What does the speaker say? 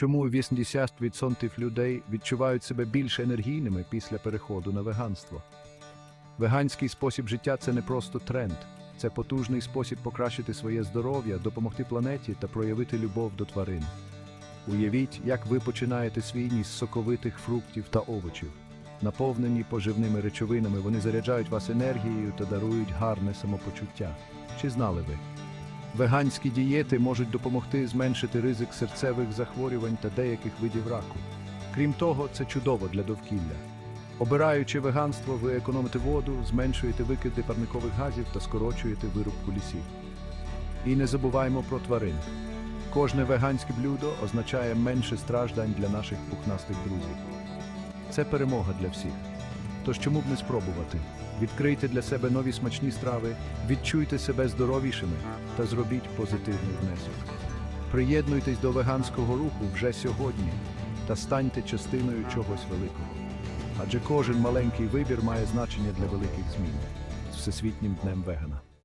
Чому 80% людей відчувають себе більш енергійними після переходу на веганство? Веганський спосіб життя це не просто тренд, це потужний спосіб покращити своє здоров'я, допомогти планеті та проявити любов до тварин. Уявіть, як ви починаєте свій день з соковитих фруктів та овочів. Наповнені поживними речовинами, вони заряджають вас енергією та дарують гарне самопочуття. Чи знали ви? Веганські дієти можуть допомогти зменшити ризик серцевих захворювань та деяких видів раку. Крім того, це чудово для довкілля. Обираючи веганство, ви економите воду, зменшуєте викиди парникових газів та скорочуєте вирубку лісів. І не забуваємо про тварин. Кожне веганське блюдо означає менше страждань для наших пухнастих друзів. Це перемога для всіх. Тож чому б не спробувати? Відкрийте для себе нові смачні страви, відчуйте себе здоровішими та зробіть позитивний внесок. Приєднуйтесь до веганського руху вже сьогодні та станьте частиною чогось великого. Адже кожен маленький вибір має значення для великих змін з Всесвітнім днем вегана.